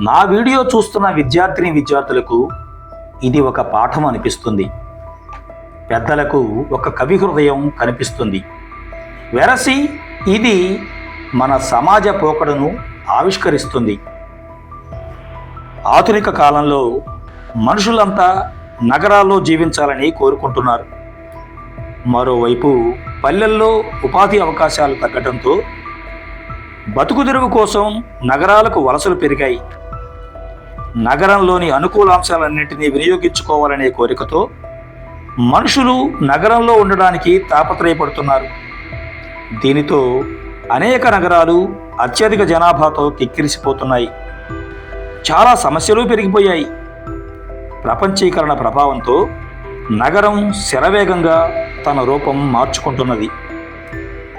నా వీడియో చూస్తున్న విద్యార్థిని విద్యార్థులకు ఇది ఒక పాఠం అనిపిస్తుంది. పెద్దలకు ఒక కవి హృదయం కనిపిస్తుంది. వెరసి ఇది మన సమాజ పోకడను ఆవిష్కరిస్తుంది. ఆధునిక కాలంలో మనుషులంతా నగరాల్లో జీవించాలని కోరుకుంటున్నారు. మరోవైపు పల్లెల్లో ఉపాధి అవకాశాలు తగ్గడంతో బతుకుదిరుగు కోసం నగరాలకు వలసలు పెరిగాయి. నగరంలోని అనుకూల అంశాలన్నింటినీ వినియోగించుకోవాలనే కోరికతో మనుషులు నగరంలో ఉండడానికి తాపత్రయపడుతున్నారు. దీనితో అనేక నగరాలు అత్యధిక జనాభాతో కిక్కిరిసిపోతున్నాయి. చాలా సమస్యలు పెరిగిపోయాయి. ప్రపంచీకరణ ప్రభావంతో నగరం శరవేగంగా తన రూపం మార్చుకుంటున్నది.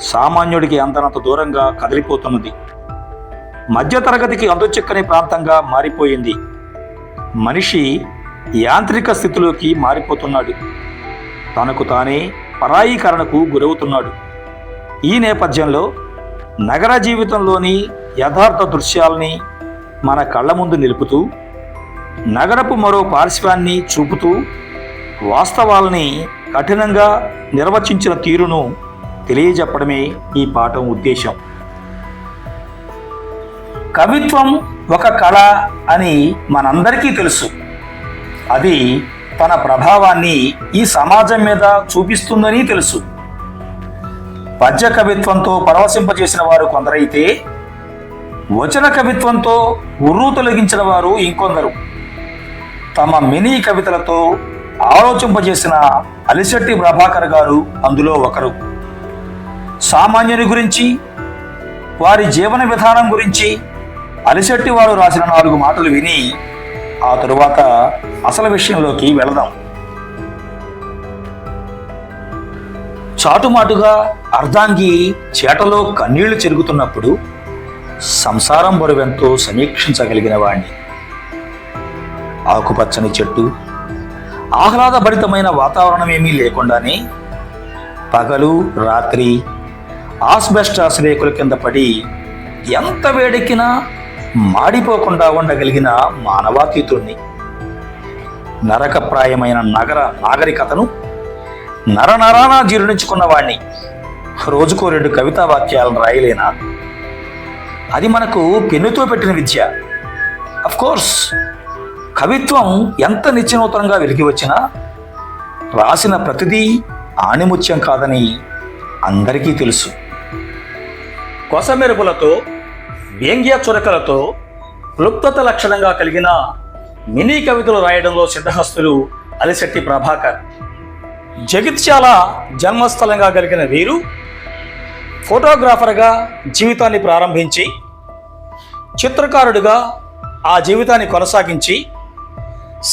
సామాన్యుడికి అంతనంత దూరంగా కదిలిపోతున్నది. మధ్యతరగతికి అందుచెక్కని ప్రాంతంగా మారిపోయింది. మనిషి యాంత్రిక స్థితిలోకి మారిపోతున్నాడు. తనకు తానే పరాయీకరణకు గురవుతున్నాడు. ఈ నేపథ్యంలో నగర జీవితంలోని యథార్థ దృశ్యాల్ని మన కళ్ళ ముందు నిలుపుతూ నగరపు మరో పార్శ్వాన్ని చూపుతూ వాస్తవాల్ని కఠినంగా నిర్వచించిన తీరును తెలియజెప్పడమే ఈ పాఠం ఉద్దేశం. కవిత్వం ఒక కళ అని మనందరికీ తెలుసు. అది తన ప్రభావాన్ని ఈ సమాజం మీద చూపిస్తుందని తెలుసు. పద్య కవిత్వంతో పరవశింపజేసిన వారు కొందరైతే వచన కవిత్వంతో ఉర్రు తొలగించిన వారు ఇంకొందరు. తమ మినీ కవితలతో ఆలోచింపజేసిన అలిశెట్టి ప్రభాకర్ గారు అందులో ఒకరు. సామాన్యుని గురించి వారి జీవన విధానం గురించి అలిశెట్టి వారు రాసిన నాలుగు మాటలు విని ఆ తరువాత అసలు విషయంలోకి వెళదాం. చాటుమాటుగా అర్ధాంగి చేటలో కన్నీళ్ళు చెరుగుతున్నప్పుడు సంసారం బరువెంతో సమీక్షించగలిగిన వాణ్ణి. ఆకుపచ్చని చెట్టు ఆహ్లాదభరితమైన వాతావరణం ఏమీ లేకుండానే పగలు రాత్రి ఆస్బెస్టాస్ రేకుల కింద పడి ఎంత వేడెక్కినా మాడిపోకుండా ఉండగలిగిన మానవాతీతుణ్ణి. నరకప్రాయమైన నగర నాగరికతను నరనరానా జీర్ణించుకున్న వాణ్ణి. రోజుకో రెండు కవితా వాక్యాలను రాయలేనా? అది మనకు పెన్నుతో పెట్టిన విద్య. కోర్స్ కవిత్వం ఎంత నిత్యనూతనంగా వెలిగి వచ్చినా రాసిన ప్రతిదీ ఆణిముత్యం కాదని అందరికీ తెలుసు. కొసమెరుపులతో వ్యంగ్య చురకలతో క్లుప్తత లక్షణంగా కలిగిన మినీ కవితలు రాయడంలో సిద్ధహస్తులు అలిశెట్టి ప్రభాకర్. జగిత్యాల జన్మస్థలంగా కలిగిన వీరు ఫోటోగ్రాఫర్గా జీవితాన్ని ప్రారంభించి చిత్రకారుడిగా ఆ జీవితాన్ని కొనసాగించి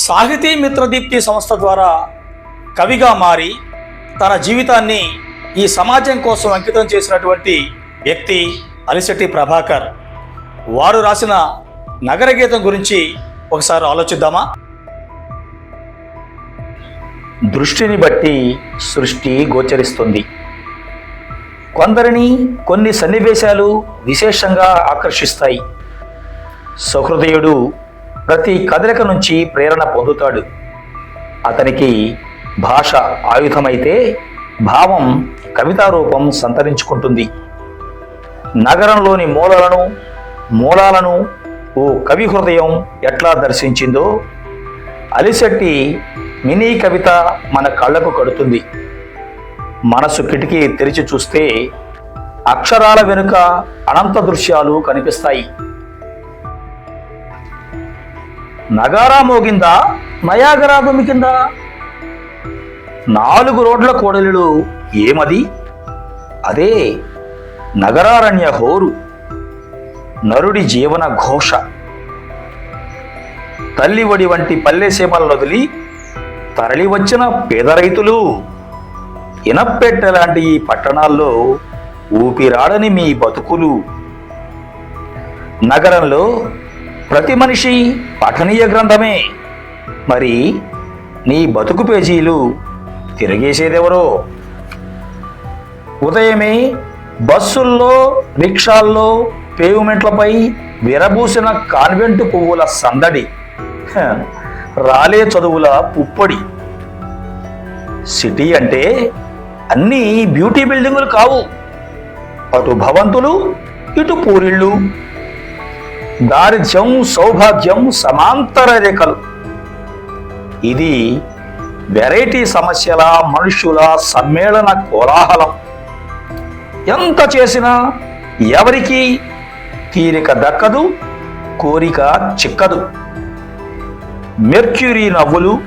సాహితీ మిత్రదీప్తి సంస్థ ద్వారా కవిగా మారి తన జీవితాన్ని ఈ సమాజం కోసం అంకితం చేసినటువంటి వ్యక్తి అలిశెట్టి ప్రభాకర్. వారు రాసిన నగర గీతం గురించి ఒకసారి ఆలోచిద్దామా? దృష్టిని బట్టి సృష్టి గోచరిస్తుంది. కొందరిని కొన్ని సన్నివేశాలు విశేషంగా ఆకర్షిస్తాయి. సహృదయుడు ప్రతి కదలిక నుంచి ప్రేరణ పొందుతాడు. అతనికి భాష ఆయుధమైతే భావం కవితారూపం సంతరించుకుంటుంది. నగరంలోని మూలలను మూలాలను ఓ కవి హృదయం ఎట్లా దర్శించిందో అలిశెట్టి మినీ కవిత మన కళ్ళకు కడుతుంది. మనసు కిటికీ తెరిచి చూస్తే అక్షరాల వెనుక అనంత దృశ్యాలు కనిపిస్తాయి. నగారా మోగిందా? నయాగరా కింద? నాలుగు రోడ్ల కోడలిలో ఏమది? అదే నగరారణ్య హోరు. నరుడి జీవన ఘోష. తల్లివడి వంటి పల్లెసీమలను వదిలి తరలి వచ్చిన పేద రైతులు ఇనప్పెట్ట లాంటి ఈ పట్టణాల్లో ఊపిరాడని మీ బతుకులు. నగరంలో ప్రతి మనిషి పఠనీయ గ్రంథమే. మరి నీ బతుకు పేజీలు తిరిగేసేదెవరో? ఉదయమే బస్సుల్లో రిక్షాల్లో పేవ్మెంట్లపై విరబూసిన కాన్వెంట్ పువ్వుల సందడి. రాలే చదువుల పుప్పొడి. సిటీ అంటే అన్నీ బ్యూటీ బిల్డింగులు కావు. అటు భవంతులు ఇటు పూరిళ్ళు. దారిద్ర్యం సౌభాగ్యం సమాంతర రేఖలు. ఇది వెరైటీ సమస్యల మనుష్యుల సమ్మేళన కోలాహలం. ఎంత చేసినా ఎవరికి తీరిక దక్కదు కోరిక చిక్కదు. మెర్క్యూరీ నవ్వులు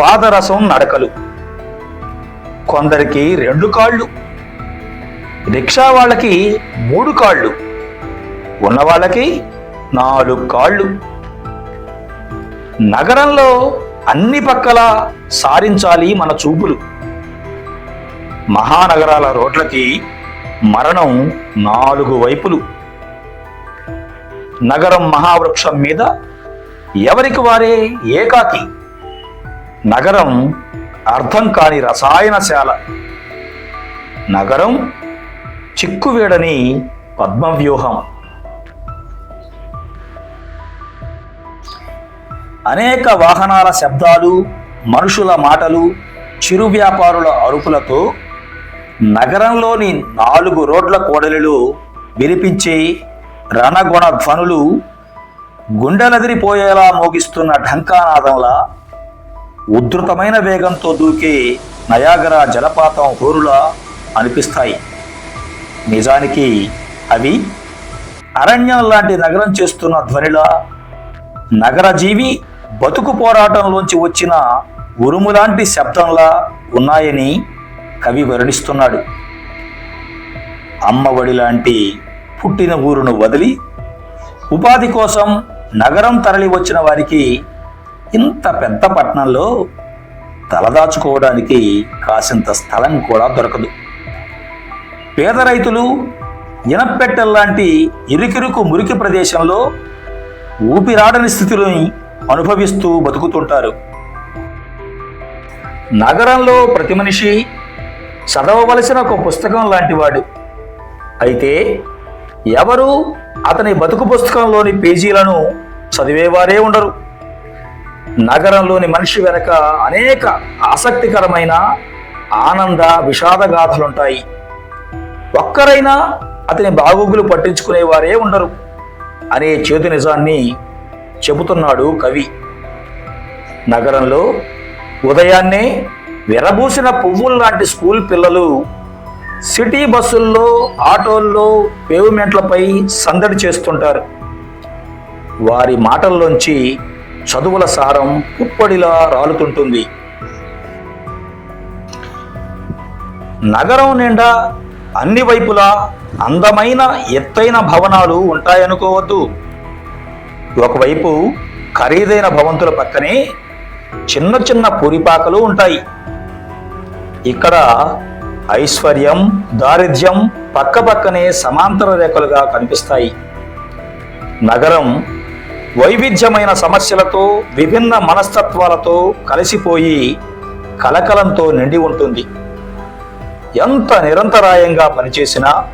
పాదరసం నడకలు. కొందరికి రెండు కాళ్ళు రిక్షా వాళ్ళకి మూడు కాళ్ళు ఉన్న వాళ్ళకి నాలుగు కాళ్ళు. నగరంలో అన్ని పక్కల సారించాలి మన చూపులు. మహానగరాల రోడ్లకి మరణం నాలుగు వైపులు. నగరం మహావృక్షం మీద ఎవరికి వారే ఏకాకి? నగరం అర్థం కాని రసాయనశాల. నగరం చిక్కువేడని పద్మవ్యూహం. అనేక వాహనాల శబ్దాలు మనుషుల మాటలు చిరు వ్యాపారుల అరుపులతో నగరంలోని నాలుగు రోడ్ల కోడలిలో వినిపించే రణగొణ ధ్వనులు గుండెలదిరిపోయేలా మోగిస్తున్న ఢంకానాదంలా ఉధృతమైన వేగంతో దూకే నయాగరా జలపాతం హోరులా అనిపిస్తాయి. నిజానికి అవి అరణ్యం లాంటి నగరం చేస్తున్న ధ్వనిలా నగరజీవి బతుకు పోరాటంలోంచి వచ్చిన ఉరుములాంటి శబ్దంలా ఉన్నాయని కవి వర్ణిస్తున్నాడు. అమ్మఒడి లాంటి పుట్టిన ఊరును వదిలి ఉపాధి కోసం నగరం తరలి వచ్చిన వారికి ఇంత పెద్ద పట్టణంలో తలదాచుకోవడానికి కాసింత స్థలం కూడా దొరకదు. పేద రైతులు ఇనప్పెట్టెల్లాంటి ఇరుకిరుకు మురికి ప్రదేశంలో ఊపిరాడని స్థితిని అనుభవిస్తూ బతుకుతుంటారు. నగరంలో ప్రతి మనిషి చదవవలసిన ఒక పుస్తకం లాంటివాడు. అయితే ఎవరు? అతని బతుకు పుస్తకంలోని పేజీలను చదివేవారే ఉండరు. నగరంలోని మనిషి వెనక అనేక ఆసక్తికరమైన ఆనంద విషాదగాథలుంటాయి ఒక్కరైనా అతని బాగోగులు పట్టించుకునేవారే ఉండరు. అనే చేతు నిజాన్ని చెబుతున్నాడు కవి. నగరంలో ఉదయాన్నే విరబూసిన పువ్వుల్లాంటి స్కూల్ పిల్లలు సిటీ బస్సుల్లో ఆటోల్లో పేవ్మెంట్లపై సందడి చేస్తుంటారు. వారి మాటల్లోంచి చదువుల సారం పుప్పడిలా రాలుతుంటుంది. నగరం నిండా అన్ని వైపులా అందమైన ఎత్తైన భవనాలు ఉంటాయనుకోవద్దు. ఒకవైపు ఖరీదైన భవంతుల పక్కనే చిన్న చిన్న పూరిపాకలు ఉంటాయి. ఇక్కడ ఐశ్వర్యం దారిద్ర్యం పక్కపక్కనే సమాంతర రేఖలుగా కనిపిస్తాయి. నగరం వైవిధ్యమైన సమస్యలతో విభిన్న మనస్తత్వాలతో కలిసిపోయి కలకలంతో నిండి ఉంటుంది. ఎంత నిరంతరాయంగా పనిచేసినా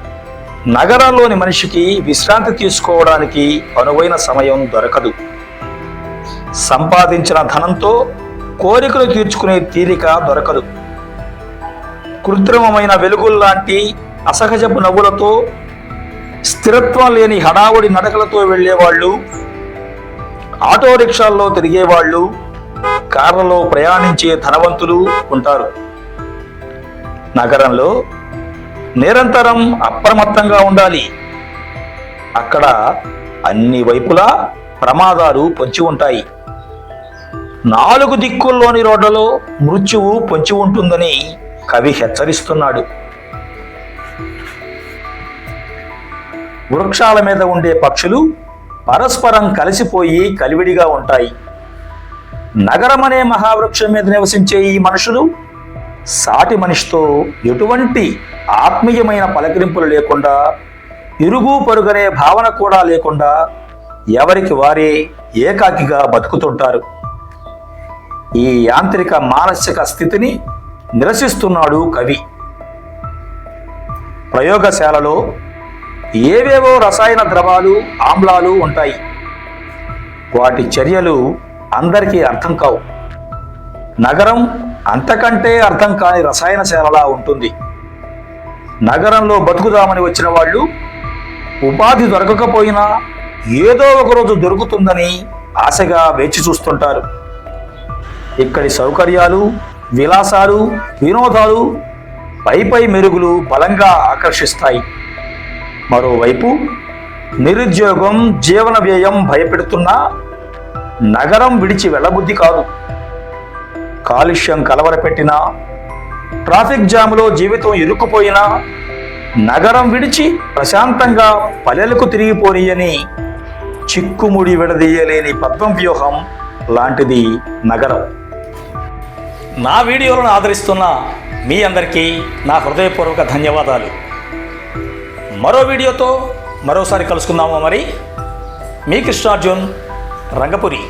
నగరంలోని మనిషికి విశ్రాంతి తీసుకోవడానికి అనువైన సమయం దొరకదు. సంపాదించిన ధనంతో కోరికలు తీర్చుకునే తీరిక దొరకదు. కృత్రిమమైన వెలుగుల్లాంటి అసహజపు నవ్వులతో స్థిరత్వం లేని హడావుడి నడకలతో వెళ్ళేవాళ్ళు ఆటో రిక్షాల్లో తిరిగేవాళ్ళు కార్లలో ప్రయాణించే ధనవంతులు ఉంటారు. నగరంలో నిరంతరం అప్రమత్తంగా ఉండాలి. అక్కడ అన్ని వైపులా ప్రమాదాలు పొంచి ఉంటాయి. నాలుగు దిక్కుల్లోని రోడ్లలో మృత్యువు పొంచి ఉంటుందని కవి హెచ్చరిస్తున్నాడు. వృక్షాల మీద ఉండే పక్షులు పరస్పరం కలిసిపోయి కలివిడిగా ఉంటాయి. నగరం అనే మహావృక్షం మీద నివసించే ఈ మనుషులు సాటి మనిషితో ఎటువంటి ఆత్మీయమైన పలకరింపులు లేకుండా ఇరుగు పరుగనే భావన కూడా లేకుండా ఎవరికి వారే ఏకాకిగా బతుకుతుంటారు. ఈ యాంత్రిక మానసిక స్థితిని నిరసిస్తున్నాడు కవి. ప్రయోగశాలలో ఏవేవో రసాయన ద్రవాలు ఆమ్లాలు ఉంటాయి. వాటి చర్యలు అందరికీ అర్థం కావు. నగరం అంతకంటే అర్థం కాని రసాయనశాలలా ఉంటుంది. నగరంలో బతుకుదామని వచ్చిన వాళ్ళు ఉపాధి దొరకకపోయినా ఏదో ఒకరోజు దొరుకుతుందని ఆశగా వేచి చూస్తుంటారు. ఇక్కడి సౌకర్యాలు విలాసాలు వినోదాలు పై పై మెరుగులు బలంగా ఆకర్షిస్తాయి. మరోవైపు నిరుద్యోగం జీవన వ్యయం భయపెడుతున్నా నగరం విడిచి వెళ్ళబుద్ధి కాదు. కాలుష్యం కలవరపెట్టినా ట్రాఫిక్ జాములో జీవితం ఇరుక్కుపోయినా నగరం విడిచి ప్రశాంతంగా పల్లెలకు తిరిగిపోనీయని చిక్కుముడి విడదీయలేని పద్మం వ్యూహం లాంటిది నగరం. నా వీడియోలను ఆదరిస్తున్న మీ అందరికీ నా హృదయపూర్వక ధన్యవాదాలు. మరో వీడియోతో మరోసారి కలుసుకుందాము మరి. మీ కృష్ణార్జున్ రంగపురి.